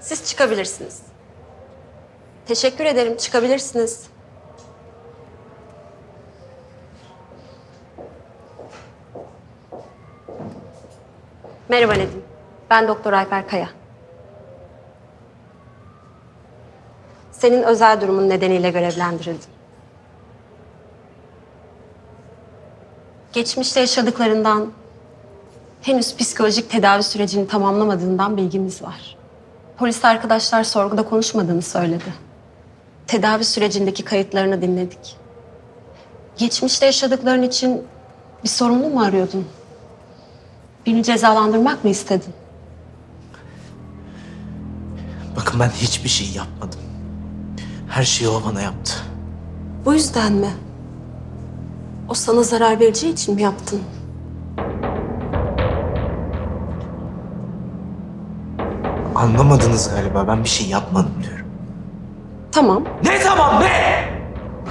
Siz çıkabilirsiniz. Teşekkür ederim. Çıkabilirsiniz. Merhaba Nedim. Ben Doktor Alper Kaya. Senin özel durumun nedeniyle görevlendirildim. Geçmişte yaşadıklarından henüz psikolojik tedavi sürecini tamamlamadığından bilgimiz var. Polis arkadaşlar sorguda konuşmadığını söyledi. Tedavi sürecindeki kayıtlarını dinledik. Geçmişte yaşadıkların için bir sorumlu mu arıyordun? Beni cezalandırmak mı istedin? Bakın ben hiçbir şey yapmadım. Her şeyi o bana yaptı. Bu yüzden mi? O sana zarar vereceği için mi yaptın? Anlamadınız galiba. Ben bir şey yapmadım diyorum. Tamam, Ne tamam ne?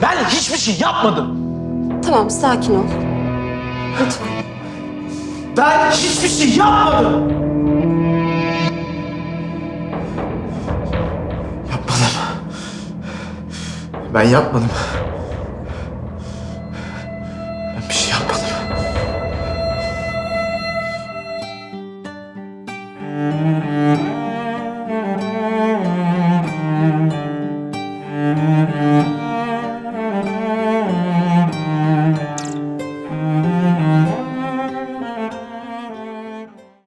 Ben hiçbir şey yapmadım. tamam sakin ol. Lütfen. Ben hiçbir şey yapmadım. Yapmadım. Ben yapmadım. Ben bir şey yapmadım.